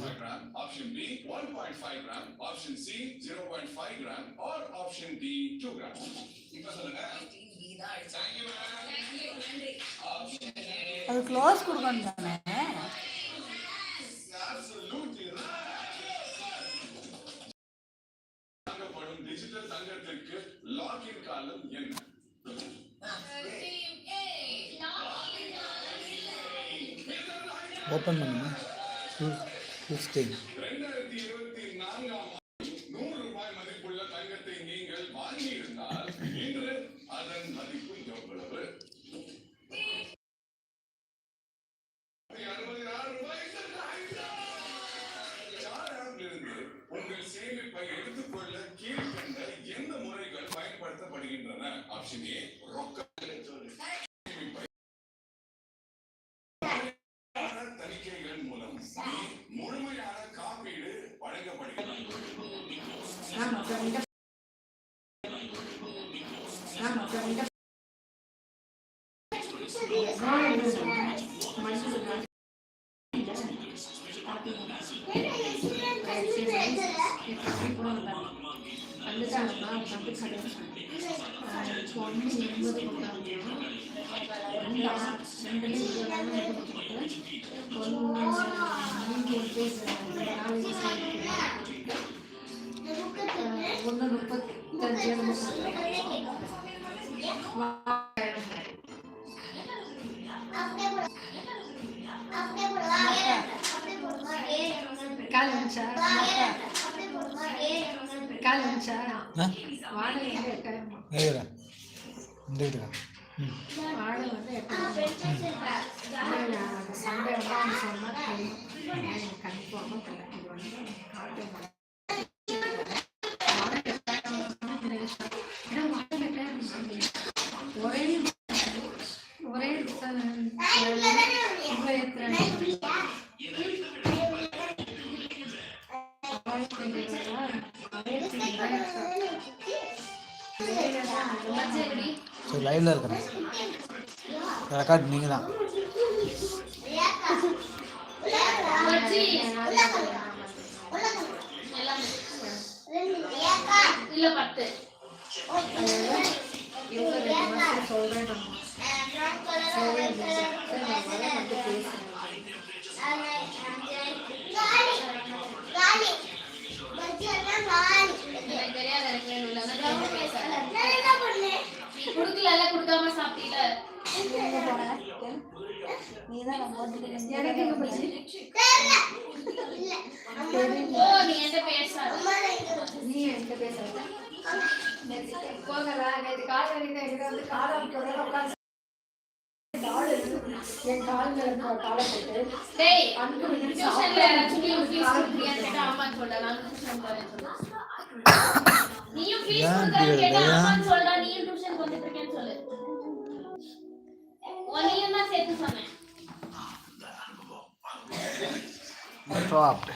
0.5 gram, option B 1.5 gram, option C 0.5 gram, or option D 2 gram. இப்ப சொல்லுங்க. Thank you, ma'am. Option A. அது close கொடுக்கணும் தானே digital தங்கத்திற்கு login காலம் என்ன ஓப்பன் பண்ணுங்க ஃபிஃப்டீன் ரெண்டாயிரத்தி இருபத்தி நான்காம் நூறு ரூபாய் மதிப்புள்ள நீங்கள் வாங்கியிருந்தால் அதன் உங்கள் சேமிப்பை எடுத்துக்கொள்ள கீழ்கண்ட எந்த முறைகள் பயன்படுத்தப்படுகின்றன ஆப்ஷன் ஏ முழுமையான காப்பீடு வழங்கப்படுகிறது. ஒன்று முப்பத்தஞ்சு கால் வந்துச்சா கால் கலெக்டிடுவாங்க காட்டு ஒரே ஒரே சரி லைவ்ல இருக்கிறேன் ரெக்கார்ட் நீங்க தான் இல்ல பத்து சொல்றேன் எனக்கு தெரியாது எனக்கு வேணும் இல்லைன்னா திரும்ப பேசாத. நீ குடுக்கல குடுக்காம சாப்பிட்டீல என் கால் மேல காலை போட்டு டேய் அன்பு வந்து டியூஷன்ல ஏன் கொடுக்குறேன்னு இப்படி கேட்டா வருது? அம்மான்னு சொல்றா நீயும் டியூஷன் வந்துட்டு இருக்கேன்னு சொல்லு உன்னையும் தான் சேர்த்து சொன்னேன். ஸ்டாப்ட்